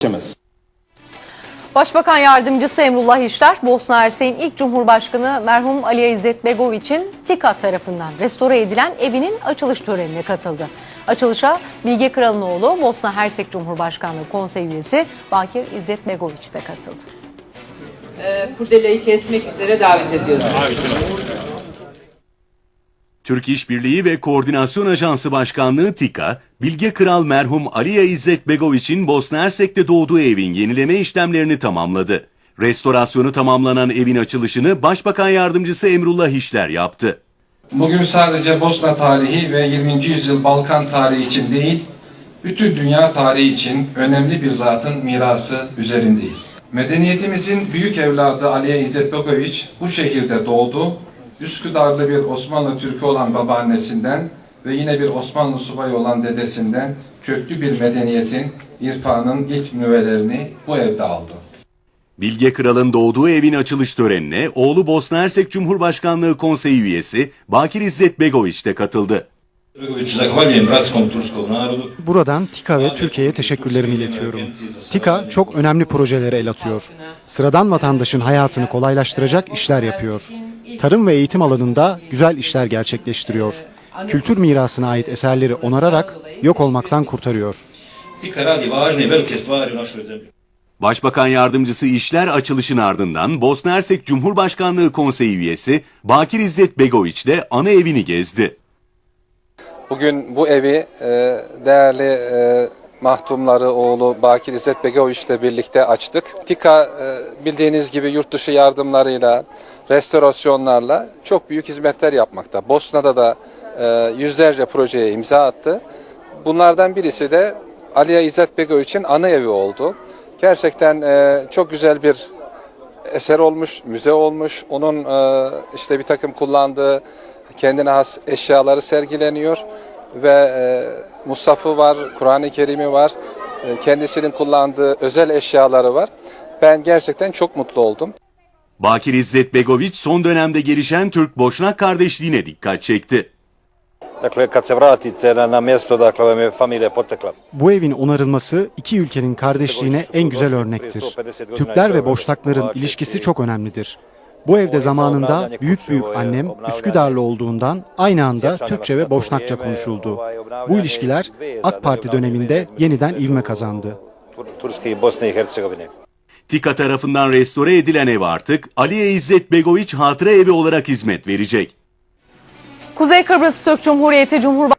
geçemez. Başbakan Yardımcısı Emrullah İşler, Bosna Hersek'in ilk Cumhurbaşkanı merhum Aliye İzzet Begoviç'in TİKA tarafından restore edilen evinin açılış törenine katıldı. Açılışa Bilge Kralinoğlu, Bosna Hersek Cumhurbaşkanlığı Konsey üyesi Bakir İzzet Begoviç de katıldı. e, kurdeleyi kesmek üzere davet ediyoruz. Türk İşbirliği ve Koordinasyon Ajansı Başkanlığı TİKA, Bilge Kral merhum Aliye İzzet Begoviç'in Bosna Hersek'te doğduğu evin yenileme işlemlerini tamamladı. Restorasyonu tamamlanan evin açılışını Başbakan Yardımcısı Emrullah İşler yaptı. Bugün sadece Bosna tarihi ve 20. yüzyıl Balkan tarihi için değil, bütün dünya tarihi için önemli bir zatın mirası üzerindeyiz. Medeniyetimizin büyük evladı Aliye İzzet Begoviç bu şehirde doğdu. Üsküdarlı bir Osmanlı Türk'ü olan babaannesinden ve yine bir Osmanlı subayı olan dedesinden köklü bir medeniyetin, irfanın ilk nüvelerini bu evde aldı. Bilge Kral'ın doğduğu evin açılış törenine oğlu Bosna Hersek Cumhurbaşkanlığı Konseyi üyesi Bakir İzzet Begoviç de katıldı. Buradan TİKA ve Türkiye'ye teşekkürlerimi iletiyorum. TİKA çok önemli projelere el atıyor. Sıradan vatandaşın hayatını kolaylaştıracak işler yapıyor. Tarım ve eğitim alanında güzel işler gerçekleştiriyor. Kültür mirasına ait eserleri onararak yok olmaktan kurtarıyor. Başbakan Yardımcısı İşler açılışın ardından Bosna Hersek Cumhurbaşkanlığı Konseyi üyesi Bakir İzzet Begoviç de ana evini gezdi. Bugün bu evi e, değerli e, mahtumları oğlu Bakir İzzet Begoviç ile birlikte açtık. TİKA e, bildiğiniz gibi yurt dışı yardımlarıyla, restorasyonlarla çok büyük hizmetler yapmakta. Bosna'da da e, yüzlerce projeye imza attı. Bunlardan birisi de Aliye İzzet Begoviç'in anı evi oldu. Gerçekten e, çok güzel bir eser olmuş, müze olmuş. Onun e, işte bir takım kullandığı kendine has eşyaları sergileniyor ve e, Musaf'ı var, Kur'an-ı Kerim'i var, e, kendisinin kullandığı özel eşyaları var. Ben gerçekten çok mutlu oldum. Bakir İzzet Begoviç son dönemde gelişen Türk-Boşnak kardeşliğine dikkat çekti. Dakle, kad se vratite na, na mjesto dakle, vam je familija potekla. Bu evin onarılması iki ülkenin kardeşliğine en güzel örnektir. Türkler ve Boşnakların ilişkisi çok önemlidir. Bu evde zamanında büyük büyük annem Üsküdarlı olduğundan aynı anda Türkçe ve Boşnakça konuşuldu. Bu ilişkiler AK Parti döneminde yeniden ivme kazandı. Tur- Turske i Bosne i Hercegovine. TİKA tarafından restore edilen ev artık Aliye İzzet Begoviç Hatıra Evi olarak hizmet verecek. Kuzey Kıbrıs Türk Cumhuriyeti Cumhurbaşkanı